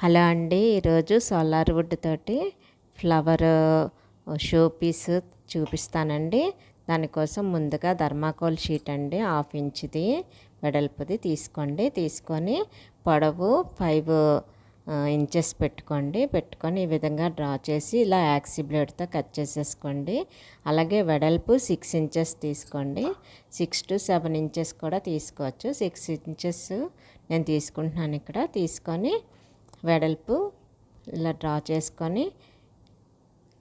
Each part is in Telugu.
హలో అండి. ఈరోజు సోలార్ వుడ్ తోటి ఫ్లవర్ షో పీస్ చూపిస్తానండి. దానికోసం ముందుగా ధర్మాకోల్ షీట్ అండి హాఫ్ ఇంచ్ది వెడల్పుది తీసుకోండి. తీసుకొని పొడవు ఫైవ్ ఇంచెస్ పెట్టుకోండి. పెట్టుకొని ఈ విధంగా డ్రా చేసి ఇలా యాక్సీ బ్లేడ్తో కట్ చేసేసుకోండి. అలాగే వెడల్పు సిక్స్ ఇంచెస్ తీసుకోండి. సిక్స్ టు సెవెన్ ఇంచెస్ కూడా తీసుకోవచ్చు. సిక్స్ ఇంచెస్ నేను తీసుకుంటున్నాను ఇక్కడ. తీసుకొని వెడల్పు ఇలా డ్రా చేసుకొని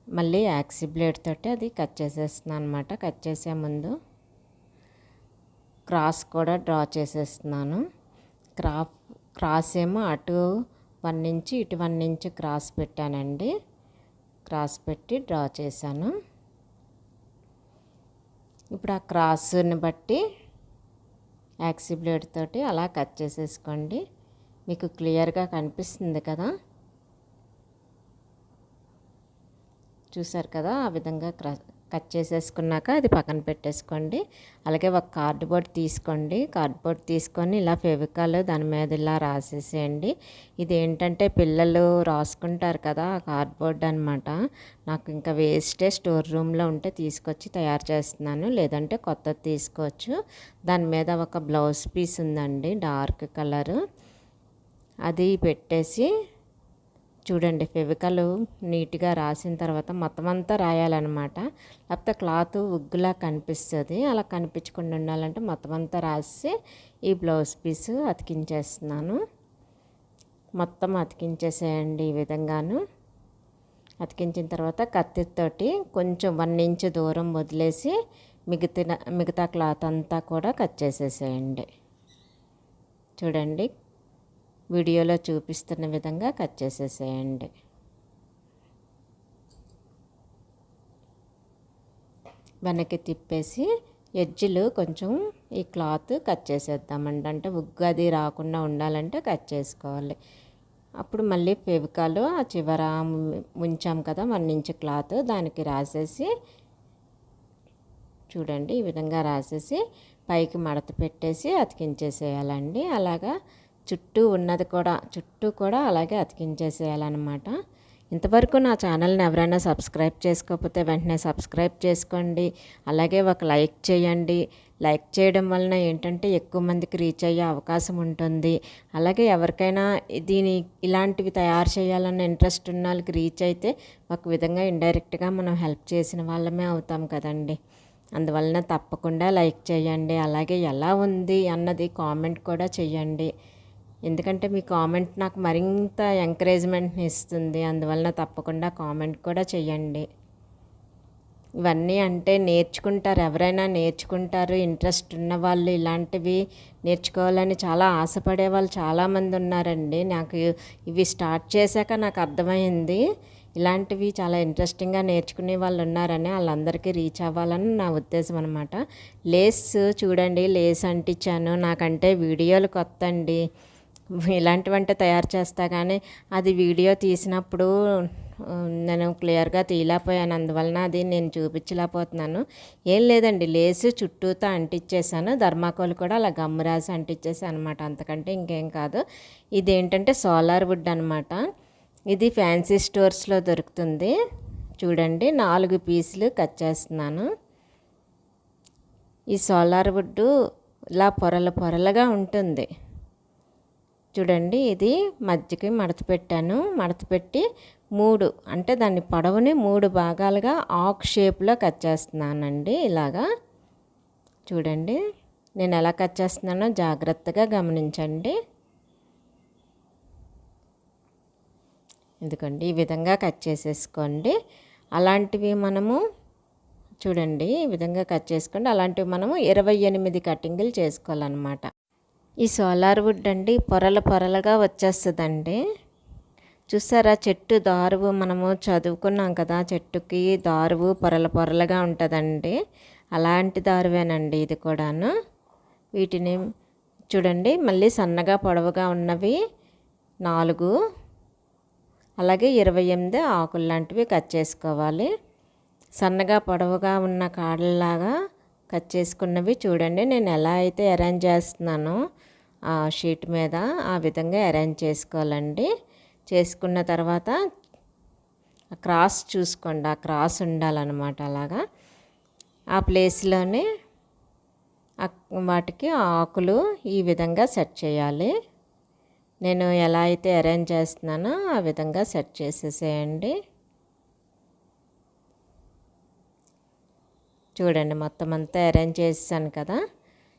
మళ్ళీ యాక్సీ బ్లేడ్ తోటి అది కట్ చేసేస్తున్నాను అనమాట కట్ చేసే ముందు క్రాస్ కూడా డ్రా చేసేస్తున్నాను. క్రా క్రాస్ ఏమో అటు వన్ ఇంచ్ ఇటు వన్ ఇంచ్ క్రాస్ పెట్టానండి. క్రాస్ పెట్టి డ్రా చేశాను. ఇప్పుడు ఆ క్రాస్ని బట్టి యాక్సీ బ్లేడ్ తోటి అలా కట్ చేసేసుకోండి. మీకు క్లియర్గా కనిపిస్తుంది కదా? చూసారు కదా? ఆ విధంగా కట్ చేసేసుకున్నాక అది పక్కన పెట్టేసుకోండి. అలాగే ఒక కార్డ్బోర్డ్ తీసుకోండి. కార్డ్బోర్డ్ తీసుకొని ఇలా ఫెవికాల్ దాని మీద ఇలా రాసేసేయండి. ఇది ఏంటంటే పిల్లలు రాసుకుంటారు కదా ఆ కార్డ్బోర్డ్ అనమాట నాకు ఇంకా వేస్టే స్టోర్ రూమ్లో ఉంటే తీసుకొచ్చి తయారు చేస్తున్నాను. లేదంటే కొత్తది తీసుకోవచ్చు. దాని మీద ఒక బ్లౌజ్ పీస్ ఉందండి డార్క్ కలరు. అది పెట్టేసి చూడండి ఫెవికల్ నీట్గా రాసిన తర్వాత మొత్తం అంతా రాయాలన్నమాట. లేకపోతే క్లాత్ ఉగ్గులా కనిపిస్తుంది. అలా కనిపించకుండా ఉండాలంటే మొత్తం అంతా రాసి ఈ బ్లౌజ్ పీస్ అతికించేస్తున్నాను. మొత్తం అతికించేసేయండి ఈ విధంగాను. అతికించిన తర్వాత కత్తితోటి కొంచెం వన్ ఇంచ్ దూరం వదిలేసి మిగతా మిగతా క్లాత్ అంతా కూడా కట్ చేసేసేయండి. చూడండి వీడియోలో చూపిస్తున్న విధంగా కట్ చేసేసేయండి. వెనక్కి తిప్పేసి ఎడ్జ్లు కొంచెం ఈ క్లాత్ కట్ చేసేద్దామండి. అంటే ఉగ్గది రాకుండా ఉండాలంటే కట్ చేసుకోవాలి. అప్పుడు మళ్ళీ ఫెవికాలు ఆ చివర ఉంచాం కదా వన్ ఇంచ్ క్లాత్ దానికి రాసేసి చూడండి ఈ విధంగా రాసేసి పైకి మడత పెట్టేసి అతికించేసేయాలండి. అలాగా చుట్టూ ఉన్నది కూడా చుట్టూ కూడా అలాగే అతికించేసేయాలన్నమాట. ఇంతవరకు నా ఛానల్ని ఎవరైనా సబ్స్క్రైబ్ చేసుకోకపోతే వెంటనే సబ్స్క్రైబ్ చేసుకోండి. అలాగే ఒక లైక్ చేయండి. లైక్ చేయడం వలన ఏంటంటే ఎక్కువ మందికి రీచ్ అయ్యే అవకాశం ఉంటుంది. అలాగే ఎవరికైనా దీని ఇలాంటివి తయారు చేయాలన్న ఇంట్రెస్ట్ ఉన్న వాళ్ళకి రీచ్ అయితే ఒక విధంగా ఇండైరెక్ట్గా మనం హెల్ప్ చేసిన వాళ్ళమే అవుతాం కదండి. అందువలన తప్పకుండా లైక్ చేయండి. అలాగే ఎలా ఉంది అన్నది కామెంట్ కూడా చేయండి. ఎందుకంటే మీ కామెంట్ నాకు మరింత ఎంకరేజ్మెంట్ని ఇస్తుంది అందువలన తప్పకుండా కామెంట్ కూడా చేయండి ఇవన్నీ అంటే నేర్చుకుంటారు ఎవరైనా నేర్చుకుంటారు ఇంట్రెస్ట్ ఉన్న వాళ్ళు ఇలాంటివి నేర్చుకోవాలని చాలా ఆశపడే వాళ్ళు చాలామంది ఉన్నారండి. నాకు ఇవి స్టార్ట్ చేశాక నాకు అర్థమైంది. ఇలాంటివి చాలా ఇంట్రెస్టింగ్గా నేర్చుకునే వాళ్ళు ఉన్నారని వాళ్ళందరికీ రీచ్ అవ్వాలని నా ఉద్దేశం అనమాట లేస్ చూడండి లేస్ అంటించాను. నాకంటే వీడియోలు కొత్త అండి ఇలాంటివంటే తయారు చేస్తా కానీ అది వీడియో తీసినప్పుడు నేను క్లియర్గా తీయలేకపోయాను. అందువలన అది నేను చూపించలేకపోతున్నాను. ఏం లేదండి లేసు చుట్టూతో అంటించేసాను ధర్మాకోల్ కూడా అలా గమ్ము రాసి అంటించేసాను అనమాట అంతకంటే ఇంకేం కాదు. ఇది ఏంటంటే సోలార్ వుడ్ అనమాట ఇది ఫ్యాన్సీ స్టోర్స్లో దొరుకుతుంది. చూడండి నాలుగు పీసులు కట్ చేస్తున్నాను. ఈ సోలార్ వుడ్ ఇలా పొరలు పొరలుగా ఉంటుంది. చూడండి ఇది మధ్యకి మడత పెట్టాను మడత పెట్టి మూడు అంటే దాన్ని పొడవుని మూడు భాగాలుగా ఆక్ షేప్లో కట్ చేస్తున్నానండి ఇలాగా. చూడండి నేను ఎలా కట్ చేస్తున్నానో జాగ్రత్తగా గమనించండి. ఎందుకండి ఈ విధంగా కట్ చేసేసుకోండి. అలాంటివి మనము చూడండి ఈ విధంగా కట్ చేసుకోండి. అలాంటివి మనము ఇరవై ఎనిమిది కటింగులు చేసుకోవాలన్నమాట. ఈ సోలార్ వుడ్ అండి పొరల పొరలుగా వచ్చేస్తుందండి. చూసారా చెట్టు దారువు మనము చదువుకున్నాం కదా చెట్టుకి దారువు పొరల పొరలుగా ఉంటుందండి. అలాంటి దారువేనండి ఇది కూడాను. వీటిని చూడండి మళ్ళీ సన్నగా పొడవుగా ఉన్నవి నాలుగు అలాగే ఇరవై ఎనిమిది ఆకులు లాంటివి కట్ చేసుకోవాలి. సన్నగా పొడవుగా ఉన్న కాడల్లాగా కట్ చేసుకున్నవి చూడండి నేను ఎలా అయితే అరేంజ్ చేస్తున్నానో. షీట్ మీద ఆ విధంగా అరేంజ్ చేసుకోవాలండి. చేసుకున్న తర్వాత క్రాస్ చూసుకోండి. ఆ క్రాస్ ఉండాలన్నమాట అలాగా. ఆ ప్లేస్లోనే వాటికి ఆకులు ఈ విధంగా సెట్ చేయాలి. నేను ఎలా అయితే అరేంజ్ చేస్తున్నానో ఆ విధంగా సెట్ చేసేసేయండి. చూడండి మొత్తం అంతా అరేంజ్ చేసాను కదా.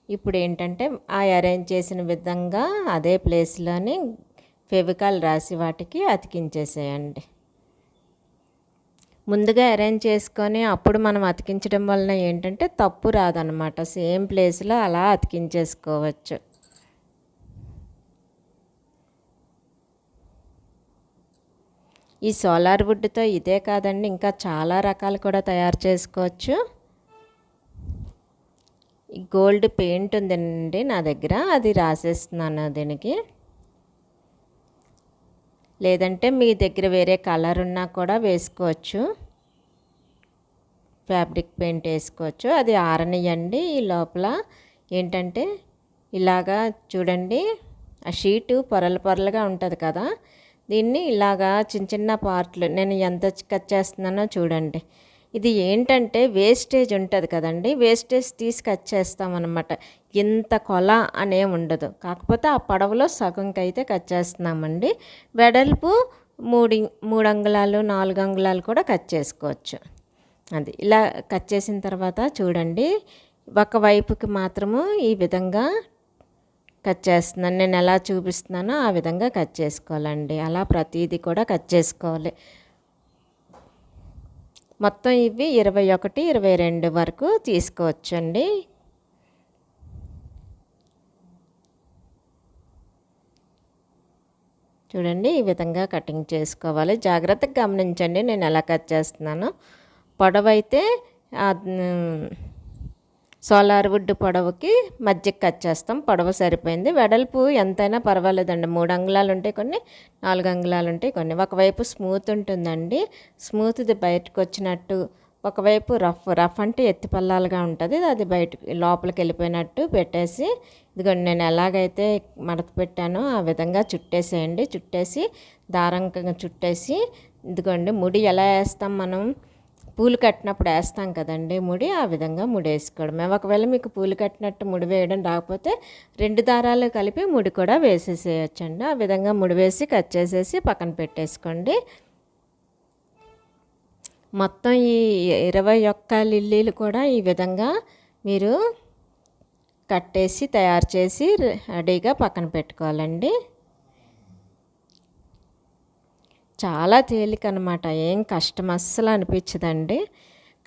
ఇప్పుడు ఏంటంటే ఆ అరేంజ్ చేసిన విధంగా అదే ప్లేస్లోని ఫెవికాల్ రాసి వాటికి అతికించేసేయండి. ముందుగా అరేంజ్ చేసుకొని అప్పుడు మనం అతికించడం వలన ఏంటంటే తప్పు రాదనమాట సేమ్ ప్లేస్లో అలా అతికించేసుకోవచ్చు. ఈ సోలార్ వుడ్తో ఇదే కాదండి ఇంకా చాలా రకాలు కూడా తయారు చేసుకోవచ్చు. గోల్డ్ పెయింట్ ఉందండి నా దగ్గర. అది రాసేస్తున్నాను దీనికి. లేదంటే మీ దగ్గర వేరే కలర్ ఉన్నా కూడా వేసుకోవచ్చు. ఫ్యాబ్రిక్ పెయింట్ వేసుకోవచ్చు. అది ఆరనియండి ఈ లోపల. ఏంటంటే ఇలాగా చూడండి ఆ షీటు పొరలు పొరలుగా ఉంటుంది కదా. దీన్ని ఇలాగా చిన్న చిన్న పార్ట్లు నేను ఎంత కట్ చేస్తున్నానో చూడండి. ఇది ఏంటంటే వేస్టేజ్ ఉంటుంది కదండి. వేస్టేజ్ తీసుకొచ్చేస్తామన్నమాట ఇంత కొల అనే ఉండదు. కాకపోతే ఆ పడవలో సగంకి అయితే కట్ చేస్తున్నామండి వెడల్పు మూడు మూడు అంగుళాలు నాలుగు అంగుళాలు కూడా కట్ చేసుకోవచ్చు. అది ఇలా కట్ చేసిన తర్వాత చూడండి. ఒక వైపుకి మాత్రము ఈ విధంగా కట్ చేస్తున్నాను. నేను ఎలా చూపిస్తున్నానో ఆ విధంగా కట్ చేసుకోవాలండి. అలా ప్రతిదీ కూడా కట్ చేసుకోవాలి. మొత్తం ఇవి ఇరవై ఒకటి ఇరవై రెండు వరకు తీసుకోవచ్చండి. చూడండి ఈ విధంగా కటింగ్ చేసుకోవాలి. జాగ్రత్తగా గమనించండి నేను ఎలా కట్ చేస్తున్నాను. పొడవైతే సోలార్ వుడ్ పొడవుకి మధ్యకి కట్ చేస్తాం. పొడవు సరిపోయింది. వెడల్పు ఎంతైనా పర్వాలేదండి. మూడు అంగుళాలు ఉంటాయి కొన్ని నాలుగు అంగుళాలు ఉంటాయి కొన్ని. ఒకవైపు స్మూత్ ఉంటుందండి. స్మూత్ది బయటకు వచ్చినట్టు ఒకవైపు రఫ్ రఫ్ అంటే ఎత్తిపల్లాలుగా ఉంటుంది. అది బయట లోపలికి వెళ్ళిపోయినట్టు పెట్టేసి ఇదిగోండి నేను ఎలాగైతే మడత పెట్టానో ఆ విధంగా చుట్టేసేయండి. చుట్టేసి దారంగా చుట్టేసి ఇదిగోండి ముడి ఎలా వేస్తాం మనం? పూలు కట్టినప్పుడు వేస్తాం కదండి ముడి ఆ విధంగా ముడి వేసుకోవడమే ఒకవేళ మీకు పూలు కట్టినట్టు ముడి వేయడం రాకపోతే రెండు దారాలు కలిపి ముడి కూడా వేసేసేయచ్చండి. ఆ విధంగా ముడి వేసి కట్ చేసేసి పక్కన పెట్టేసుకోండి. మొత్తం ఈ ఇరవై ఒక్క లిల్లీలు కూడా ఈ విధంగా మీరు కట్టేసి తయారు చేసి రెడీగా పక్కన పెట్టుకోవాలండి. చాలా తేలిక అనమాట ఏం కష్టం అస్సలు అనిపించదండి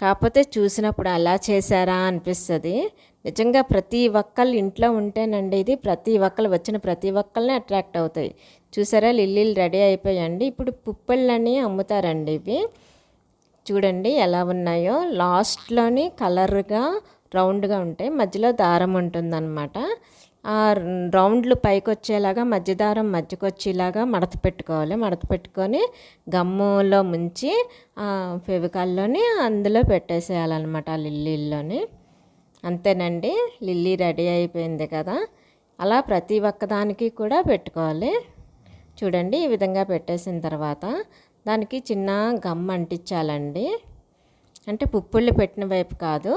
కాకపోతే చూసినప్పుడు అలా చేశారా అనిపిస్తుంది. నిజంగా ప్రతి ఒక్కళ్ళు ఇంట్లో ఉంటేనండి ఇది ప్రతి ఒక్కరు వచ్చిన ప్రతి ఒక్కరిని అట్రాక్ట్ అవుతాయి. చూసారా లిల్లీలు రెడీ అయిపోయాయండి ఇప్పుడు పుప్పళ్ళని అమ్ముతారండి ఇవి. చూడండి ఎలా ఉన్నాయో. లాస్ట్లోని కలర్గా రౌండ్గా ఉంటాయి. మధ్యలో దారం ఉంటుందన్నమాట. ఆ రౌండ్లు పైకి వచ్చేలాగా మధ్య దారం మధ్యకి వచ్చేలాగా మడత పెట్టుకోవాలి. మడత పెట్టుకొని గమ్ములో ముంచి ఫెవికాల్లోని అందులో పెట్టేసేయాలన్నమాట ఆ లిల్లీల్లోని. అంతేనండి లిల్లీ రెడీ అయిపోయింది కదా. అలా ప్రతి ఒక్కదానికి కూడా పెట్టుకోవాలి. చూడండి ఈ విధంగా పెట్టేసిన తర్వాత దానికి చిన్న గమ్ అంటించాలండి. అంటే పుప్పుళ్ళు పెట్టిన వైపు కాదు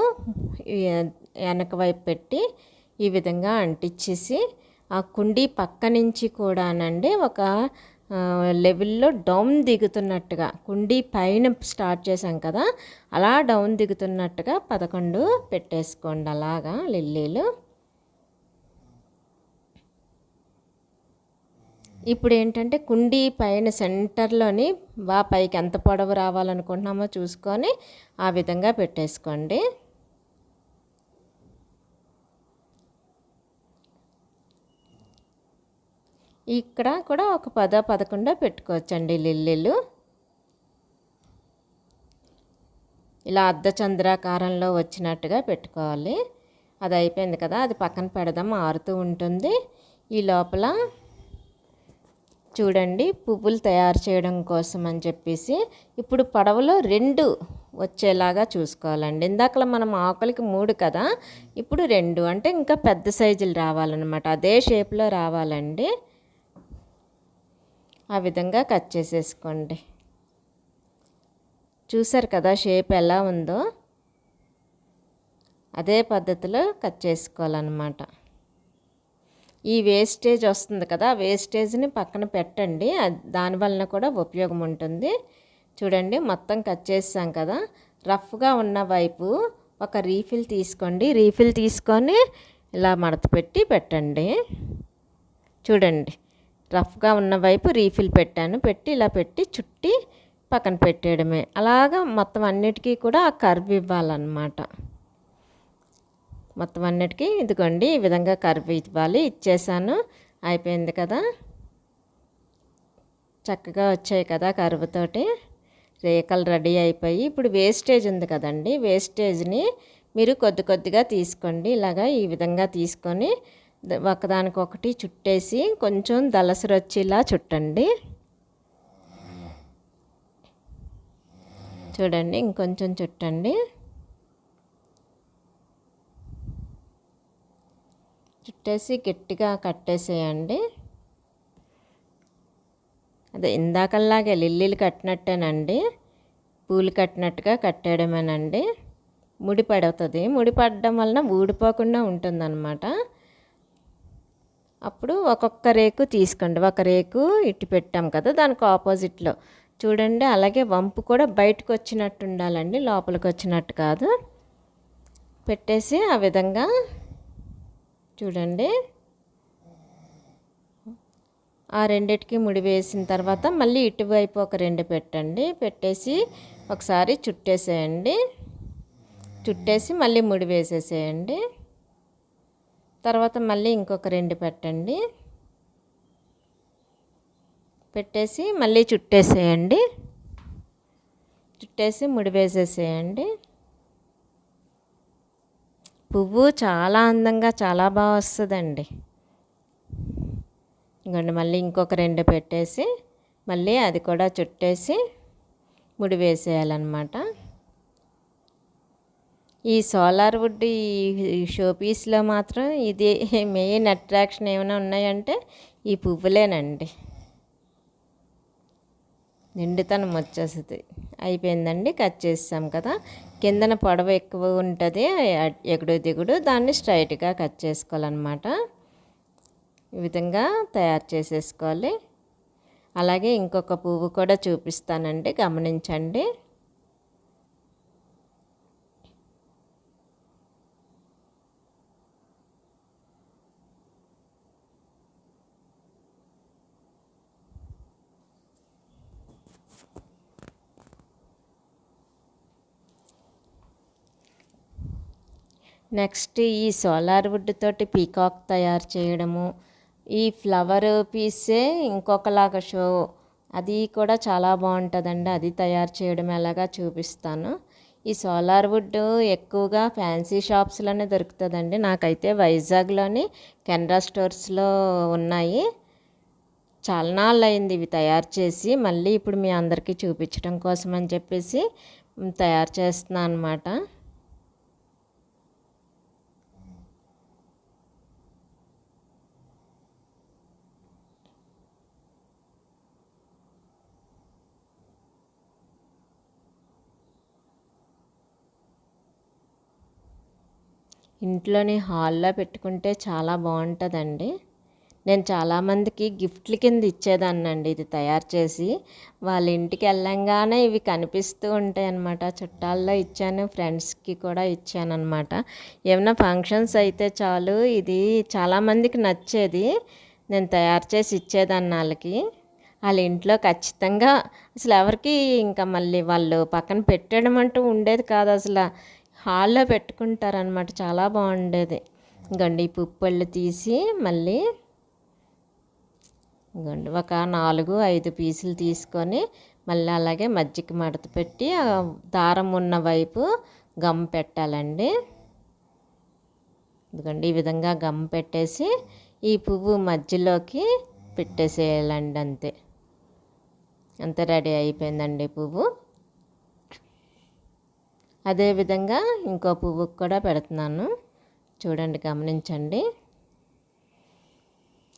వెనక వైపు పెట్టి ఈ విధంగా అంటించేసి ఆ కుండీ పక్క నుంచి కూడానండి ఒక లెవెల్లో డౌన్ దిగుతున్నట్టుగా కుండీ పైన స్టార్ట్ చేసాం కదా అలా డౌన్ దిగుతున్నట్టుగా పదకొండు పెట్టేసుకోండి అలాగా లిల్లీలు. ఇప్పుడు ఏంటంటే కుండీ పైన సెంటర్లోని బా పైకి ఎంత పొడవు రావాలనుకుంటున్నామో చూసుకొని ఆ విధంగా పెట్టేసుకోండి. ఇక్కడ కూడా ఒక పద పదకొండ పెట్టుకోవచ్చండి లిల్లీలు. ఇలా అర్ధచంద్రాకారంలో వచ్చినట్టుగా పెట్టుకోవాలి. అది అయిపోయింది కదా అది పక్కన పెడదాం ఆరుతూ ఉంటుంది. ఈ లోపల చూడండి పువ్వులు తయారు చేయడం కోసం అని చెప్పేసి ఇప్పుడు పడవలో రెండు వచ్చేలాగా చూసుకోవాలండి. ఇందాక మనం ఆకులకి మూడు కదా ఇప్పుడు రెండు. అంటే ఇంకా పెద్ద సైజులు రావాలన్నమాట. అదే షేప్లో రావాలండి. ఆ విధంగా కట్ చేసేసుకోండి. చూసారు కదా షేప్ ఎలా ఉందో? అదే పద్ధతిలో కట్ చేసుకోవాలన్నమాట. ఈ వేస్టేజ్ వస్తుంది కదా ఆ వేస్టేజ్ని పక్కన పెట్టండి. దాని వలన కూడా ఉపయోగం ఉంటుంది. చూడండి మొత్తం కట్ చేసాం కదా. రఫ్గా ఉన్న వైపు ఒక రీఫిల్ తీసుకోండి. రీఫిల్ తీసుకొని ఇలా మడత పెట్టి పెట్టండి. చూడండి రఫ్గా ఉన్న వైపు రీఫిల్ పెట్టాను. పెట్టి ఇలా పెట్టి చుట్టి పక్కన పెట్టేయడమే. అలాగా మొత్తం అన్నిటికీ కూడా ఆ కర్వ్ ఇవ్వాలన్నమాట. మొత్తం అన్నిటికీ ఇదిగోండి ఈ విధంగా కర్వ్ ఇవ్వాలి. ఇచ్చేసాను. అయిపోయింది కదా. చక్కగా వచ్చాయి కదా కరువుతోటి రేఖలు రెడీ అయిపోయి ఇప్పుడు వేస్టేజ్ ఉంది కదండి. వేస్టేజ్ని మీరు కొద్ది కొద్దిగా తీసుకోండి. ఇలాగా ఈ విధంగా తీసుకొని ఒకదానికొకటి చుట్టేసి కొంచెం దలసరు వచ్చేలా చుట్టండి. చూడండి ఇంకొంచెం చుట్టండి. చుట్టేసి గట్టిగా కట్టేసేయండి. అదే ఇందాకల్లాగే లిల్లీలు కట్టినట్టేనండి. పూలు కట్టినట్టుగా కట్టేయడమేనండి. ముడి పడవుతుంది. ముడి పడడం వలన ఊడిపోకుండా ఉంటుందన్నమాట. అప్పుడు ఒక్కొక్క రేకు తీసుకోండి. ఒక రేకు ఇటు పెట్టాం కదా దానికి ఆపోజిట్లో. చూడండి అలాగే వంపు కూడా బయటకు వచ్చినట్టు ఉండాలండి లోపలికి వచ్చినట్టు కాదు. పెట్టేసి ఆ విధంగా చూడండి. ఆ రెండిటికి ముడి వేసిన తర్వాత మళ్ళీ ఇటువైపు ఒక రెండు పెట్టండి. పెట్టేసి ఒకసారి చుట్టేసేయండి. చుట్టేసి మళ్ళీ ముడి వేసేసేయండి. తర్వాత మళ్ళీ ఇంకొక రెండు పెట్టండి. పెట్టేసి మళ్ళీ చుట్టేసేయండి. చుట్టేసి ముడి వేసేసేయండి. పువ్వు చాలా అందంగా చాలా బాగా వస్తుందండి. ఇంకోండి మళ్ళీ ఇంకొక రెండు పెట్టేసి మళ్ళీ అది కూడా చుట్టేసి ముడి వేసేయాలన్నమాట. ఈ సోలార్ వుడ్ ఈ షోపీస్లో మాత్రం ఇది మెయిన్ అట్రాక్షన్ ఏమైనా ఉన్నాయంటే ఈ పువ్వులేనండి. నిండుతనం వచ్చేస్తుంది. అయిపోయిందండి కట్ చేసాం కదా. కిందన పొడవ ఎక్కువ ఉంటుంది ఎగుడు దిగుడు దాన్ని స్ట్రైట్గా కట్ చేసుకోవాలన్నమాట. ఈ విధంగా తయారు చేసేసుకోవాలి. అలాగే ఇంకొక పువ్వు కూడా చూపిస్తానండి గమనించండి. నెక్స్ట్ ఈ సోలార్ వుడ్ తోటి పీకాక్ తయారు చేయడము ఈ ఫ్లవర్ పీసే ఇంకొకలాగా షో. అది కూడా చాలా బాగుంటుందండి. అది తయారు చేయడం ఎలాగా చూపిస్తాను. ఈ సోలార్ వుడ్ ఎక్కువగా ఫ్యాన్సీ షాప్స్లోనే దొరుకుతుందండి. నాకైతే వైజాగ్లోని కెనరా స్టోర్స్లో ఉన్నాయి. చాలా నాళ్ళు అయింది ఇవి తయారు చేసి మళ్ళీ ఇప్పుడు మీ అందరికీ చూపించడం కోసం అని చెప్పేసి తయారు చేస్తున్నాను అనమాట ఇంట్లోని హాల్లో పెట్టుకుంటే చాలా బాగుంటుందండి. నేను చాలామందికి గిఫ్ట్ల కింద ఇచ్చేదాన్నండి ఇది తయారు చేసి. వాళ్ళ ఇంటికి వెళ్ళంగానే ఇవి కనిపిస్తూ ఉంటాయి అన్నమాట. చుట్టాల్లో ఇచ్చాను ఫ్రెండ్స్కి కూడా ఇచ్చాను అనమాట ఏమైనా ఫంక్షన్స్ అయితే చాలు. ఇది చాలామందికి నచ్చేది. నేను తయారు చేసి ఇచ్చేదాన్ని వాళ్ళకి. వాళ్ళ ఇంట్లో ఖచ్చితంగా అసలు ఎవరికి ఇంకా మళ్ళీ వాళ్ళు పక్కన పెట్టడం అంటూ ఉండేది కాదు అసలు. హాల్లో పెట్టుకుంటారనమాట చాలా బాగుండేది. ఇంకండి ఈ పుప్పళ్ళు తీసి మళ్ళీ గండి ఒక నాలుగు ఐదు పీసులు తీసుకొని మళ్ళీ అలాగే మజ్జిగ మడత పెట్టి దారం ఉన్న వైపు గమ్ పెట్టాలండి. ఎందుకండి ఈ విధంగా గమ్ పెట్టేసి ఈ పువ్వు మధ్యలోకి పెట్టేసేయాలండి అంతే. అంతే రెడీ అయిపోయిందండి పువ్వు. అదేవిధంగా ఇంకో పువ్వుకు కూడా పెడుతున్నాను. చూడండి గమనించండి.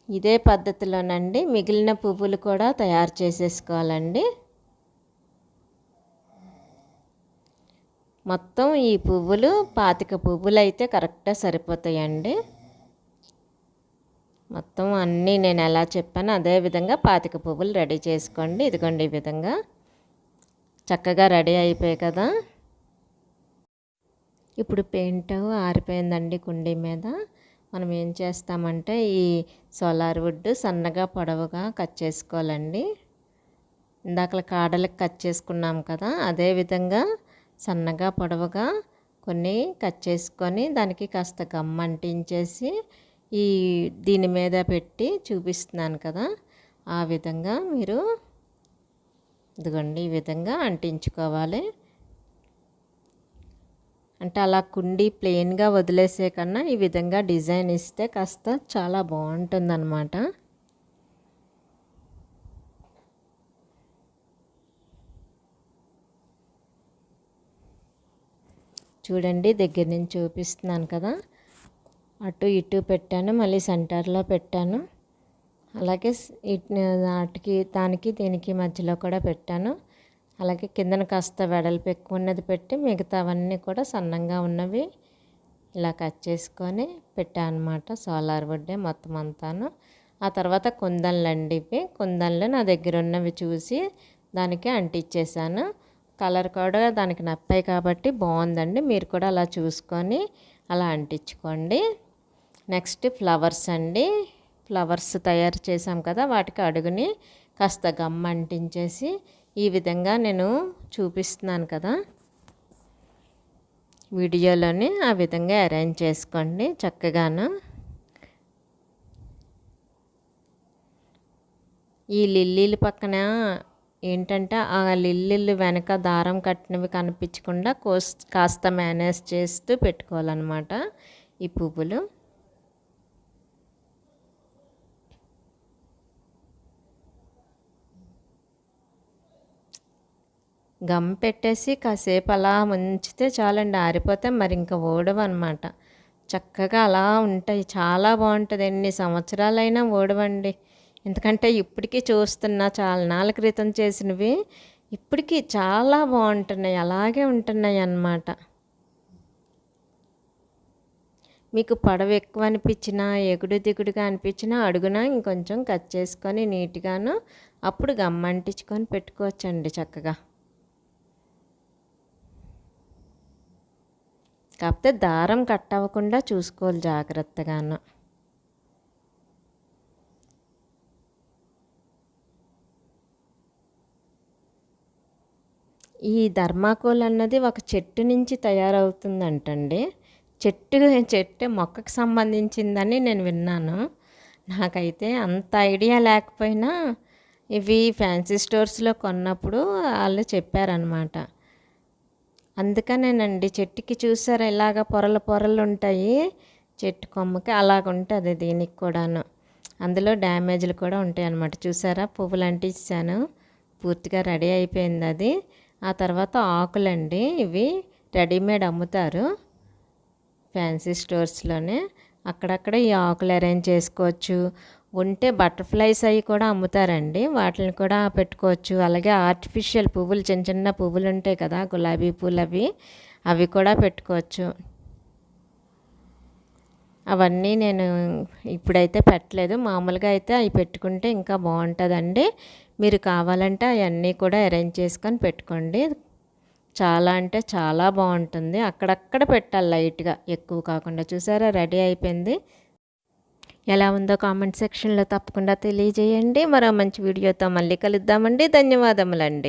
ఇదే పద్ధతిలోనండి మిగిలిన పువ్వులు కూడా తయారు చేసేసుకోవాలండి. మొత్తం ఈ పువ్వులు పాతిక పువ్వులు అయితే కరెక్ట్గా సరిపోతాయండి. మొత్తం అన్నీ నేను ఎలా చెప్పాను అదే విధంగా పాతిక పువ్వులు రెడీ చేసుకోండి. ఇదిగోండి ఈ విధంగా. చక్కగా రెడీ అయిపోయాయి కదా. ఇప్పుడు పెయింట్ ఆరిపోయిందండి కుండీ మీద. మనం ఏం చేస్తామంటే ఈ సోలార్ వుడ్ సన్నగా పొడవుగా కట్ చేసుకోవాలండి. ఇందాక కాడలకు కట్ చేసుకున్నాం కదా అదే విధంగా సన్నగా పొడవుగా కొన్ని కట్ చేసుకొని దానికి కాస్త గమ్ అంటించేసి ఈ దీని మీద పెట్టి చూపిస్తున్నాను కదా ఆ విధంగా మీరు ఇదిగోండి ఈ విధంగా అంటించుకోవాలి. అంటే అలా కుండి ప్లెయిన్గా వదిలేసే కన్నా ఈ విధంగా డిజైన్ ఇస్తే కాస్త చాలా బాగుంటుందన్నమాట. చూడండి దగ్గర నుంచి చూపిస్తున్నాను కదా. అటు ఇటు పెట్టాను మళ్ళీ సెంటర్లో పెట్టాను. అలాగే వాటికి దానికి దీనికి మధ్యలో కూడా పెట్టాను. అలాగే కిందన కాస్త వెడల్పు ఎక్కువ ఉన్నది పెట్టి మిగతావన్నీ కూడా సన్నంగా ఉన్నవి ఇలా కట్ చేసుకొని పెట్టాను అనమాట సోలార్ వడ్డే మొత్తం అంతాను. ఆ తర్వాత కుందన్లు అండి ఇవి. కుందన్లు నా దగ్గర ఉన్నవి చూసి దానికి అంటించేసాను కలర్ కూడా దానికి నప్పాయి కాబట్టి బాగుందండి మీరు కూడా అలా చూసుకొని అలా అంటించుకోండి. నెక్స్ట్ ఫ్లవర్స్ అండి. ఫ్లవర్స్ తయారు చేసాం కదా వాటికి అడుగుని కాస్త గమ్ అంటించేసి ఈ విధంగా నేను చూపిస్తున్నాను కదా. వీడియోలోని ఆ విధంగా అరేంజ్ చేసుకోండి చక్కగాను. ఈ లిల్లీల పక్కన ఏంటంటే ఆ లిల్లీలు వెనక దారం కట్టినవి కనిపించకుండా కోస్ కాస్త మేనేజ్ చేస్తూ పెట్టుకోవాలన్నమాట ఈ పువ్వులు. గమ్ పెట్టేసి కాసేపు అలా ఉంచితే చాలండి ఆరిపోతే మరి ఇంకా ఓడవు చక్కగా అలా ఉంటాయి చాలా బాగుంటుంది ఎన్ని సంవత్సరాలైనా ఓడవండి. ఎందుకంటే ఇప్పటికీ చూస్తున్నా చాలా నాలుగు క్రితం చేసినవి ఇప్పటికీ చాలా బాగుంటున్నాయి అలాగే ఉంటున్నాయి అన్నమాట. మీకు పడవ ఎక్కువ అనిపించినా ఎగుడు దిగుడుగా అనిపించినా అడుగున ఇంకొంచెం కట్ చేసుకొని నీట్గాను అప్పుడు గమ్మంటించుకొని పెట్టుకోవచ్చండి చక్కగా. కాకపోతే దారం కట్ అవ్వకుండా చూసుకోవాలి జాగ్రత్తగాను. ఈ ధర్మాకోల్ అన్నది ఒక చెట్టు నుంచి తయారవుతుందంటండి. చెట్టు చెట్టు మొక్కకు సంబంధించిందని నేను విన్నాను. నాకైతే అంత ఐడియా లేకపోయినా ఇవి ఫ్యాన్సీ స్టోర్స్లో కొన్నప్పుడు వాళ్ళు చెప్పారనమాట అందుకనేనండి చెట్టుకి చూసారా ఇలాగ పొరలు పొరలు ఉంటాయి? చెట్టు కొమ్మకి అలాగ ఉంటుంది దీనికి కూడాను. అందులో డ్యామేజ్లు కూడా ఉంటాయి అన్నమాట చూసారా? పువ్వులు అంటించాను పూర్తిగా రెడీ అయిపోయింది అది. ఆ తర్వాత ఆకులండి. ఇవి రెడీమేడ్ అమ్ముతారు ఫ్యాన్సీ స్టోర్స్లోనే. అక్కడక్కడ ఈ ఆకులు అరేంజ్ చేసుకోవచ్చు. ఉంటే బటర్ఫ్లైస్ అవి కూడా అమ్ముతారండి. వాటిని కూడా పెట్టుకోవచ్చు. అలాగే ఆర్టిఫిషియల్ పువ్వులు చిన్న చిన్న పువ్వులు ఉంటాయి కదా గులాబీ పూలు అవి అవి కూడా పెట్టుకోవచ్చు. అవన్నీ నేను ఇప్పుడైతే పెట్టలేదు. మామూలుగా అయితే అవి పెట్టుకుంటే ఇంకా బాగుంటుందండి. మీరు కావాలంటే అవన్నీ కూడా అరేంజ్ చేసుకొని పెట్టుకోండి. చాలా అంటే చాలా బాగుంటుంది. అక్కడక్కడ పెట్టాలి లైట్గా. ఎక్కువ కాకుండా చూసారా రెడీ అయిపోయింది. ఎలా ఉందో కామెంట్ సెక్షన్లో తప్పకుండా తెలియజేయండి. మరో మంచి వీడియోతో మళ్ళీ కలుద్దామండి. ధన్యవాదములండి.